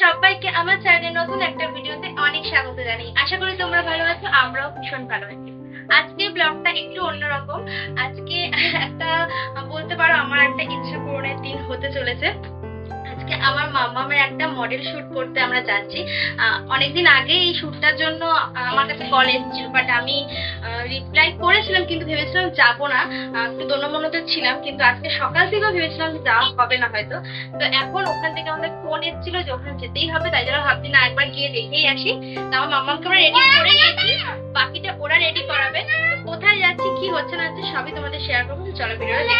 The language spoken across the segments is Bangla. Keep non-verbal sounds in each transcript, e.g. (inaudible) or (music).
সবাইকে আমার চ্যানেলে নতুন একটা ভিডিওতে অনেক স্বাগত জানাই। আশা করি তোমরা ভালো আছো, আমরাও ভীষণ ভালো আছি। আজকে ব্লগটা একটু অন্যরকম। আজকে একটা বলতে পারো, আমার একটা ইচ্ছা পূরণের দিন হতে চলেছে। আজকে আমার মামামের একটা মডেল শুট করতে আমরা যাচ্ছি। অনেকদিন আগে এই শুটটার জন্য আমার কাছে কল এসেছিল বাট আমি রিপ্লাই করেছিলাম কিন্তু ভেবেছিলাম যাব না। একটু দনমনতে ছিলাম, কিন্তু আজকে সকাল থেকেও ভেবেছিলাম যাওয়া হবে না হয়তো। তো এখন ওখান থেকে আমাদের ফোন এসেছিল যে ওখানে যেতেই হবে, তাই জন্য ভাবছি না একবার গিয়ে দেখেই আসি। তো আমার মামাকে আমরা রেডি করে নিয়েছি, বাকিটা ওরা রেডি করাবে। কোথায় যাচ্ছি, কি হচ্ছে না হচ্ছে সবই তোমাদের শেয়ার করব চলো ভিডিওটা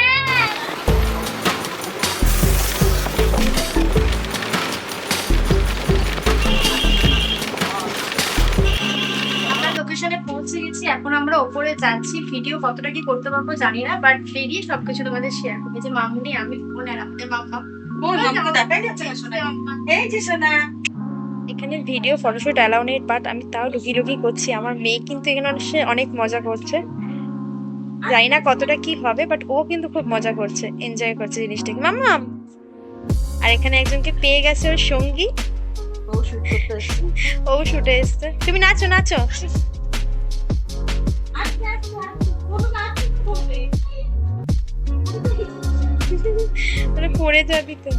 পৌঁছে গেছি এখন আমরা ওপরে যাচ্ছি। ভিডিও কতটা কি করতে পারব জানি না বাট বেরিয়ে সবকিছু তোমাদের শেয়ার করব। যে মামুনি আমি আর আমাদের মাম্মা এই যে সোনা। এখানে ভিডিও ফটোশুট অ্যালাউ নেই বাট আমি তাও লুকিয়ে লুকিয়ে করছি। আমার মেয়ে কিন্তু এখানে এসে অনেক মজা করছে। জানি না কতটা কি হবে বাট ও কিন্তু খুব মজা করছে এনজয় করছে জিনিসটাকে। মাম্মা! আর এখানে একজনকে পেয়ে গেছে ওর সঙ্গী। ও শুট ও শুটে এসছে। তুমি নাচো নাচো। পড়ে যাবি তো।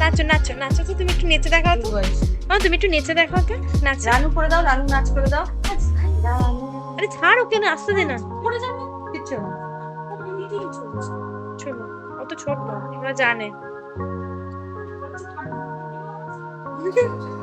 নাচো নাচো নাচো তো তুমি একটু নেচে দেখাও তো। মা তুমি একটু নেচে দেখাও তো নাচো। রানু করে দাও রানু নাচ করে দাও। আরে ছাড় ওকে না আসতে দে না। করে যাবে? কিচ্ছু না। ছোট অত ছোট না জানে। (laughs)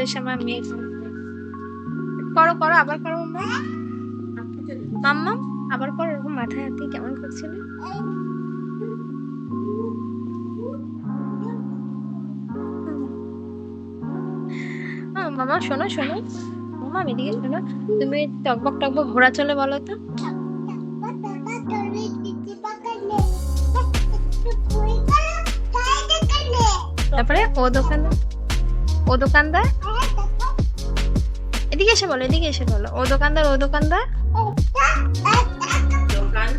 ভিডিও শুট করতে আমার মেয়ে করো করো, আবার করো মাম্মা, আবার করো এরকম মাথায় হাত কেমন করছিল? মামা শোনো শোনো। মামা এদিকে শোনো। তুমি টকবক টকবক ঘোরা চলে বলো তো। তারপরে ও দোকানদার ও দোকানদার? এদিকে এসে বলো এদিকে এসে বলো। ও দোকানদার ও দোকানদার? দোকান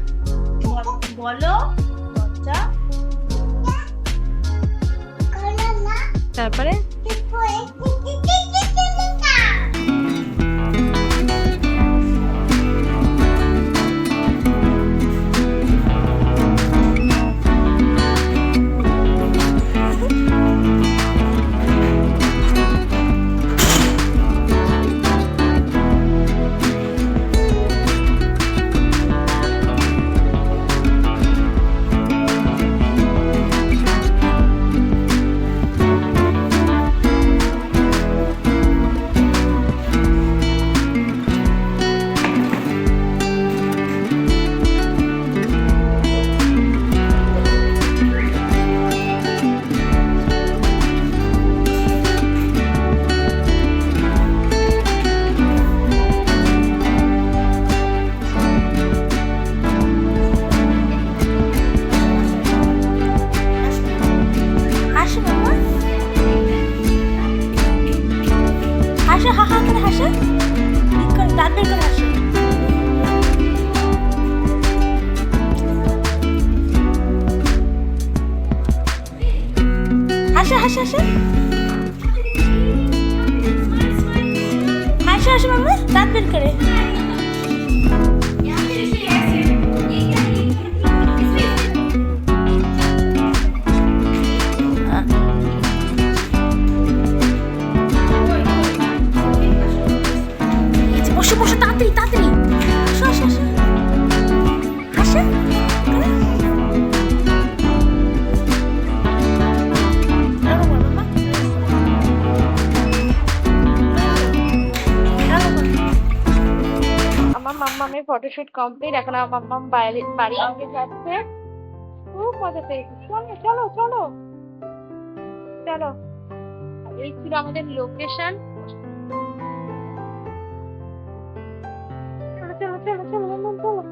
বলো দরজা। তারপরে? হাসো হাসো হাসো। হাসো হাসো মামা করে। আসো আমার মাম্মামের ফটোশুট কমপ্লিট এখন আমার মাম্মাম বাইরে বাড়ি দিকে যাচ্ছে। খুব মজা পেয়েছি। চলো চলো চলো। চলো। এই ছিল আমাদের লোকেশন চলো চলো চলো চলো মাম্মাম চলো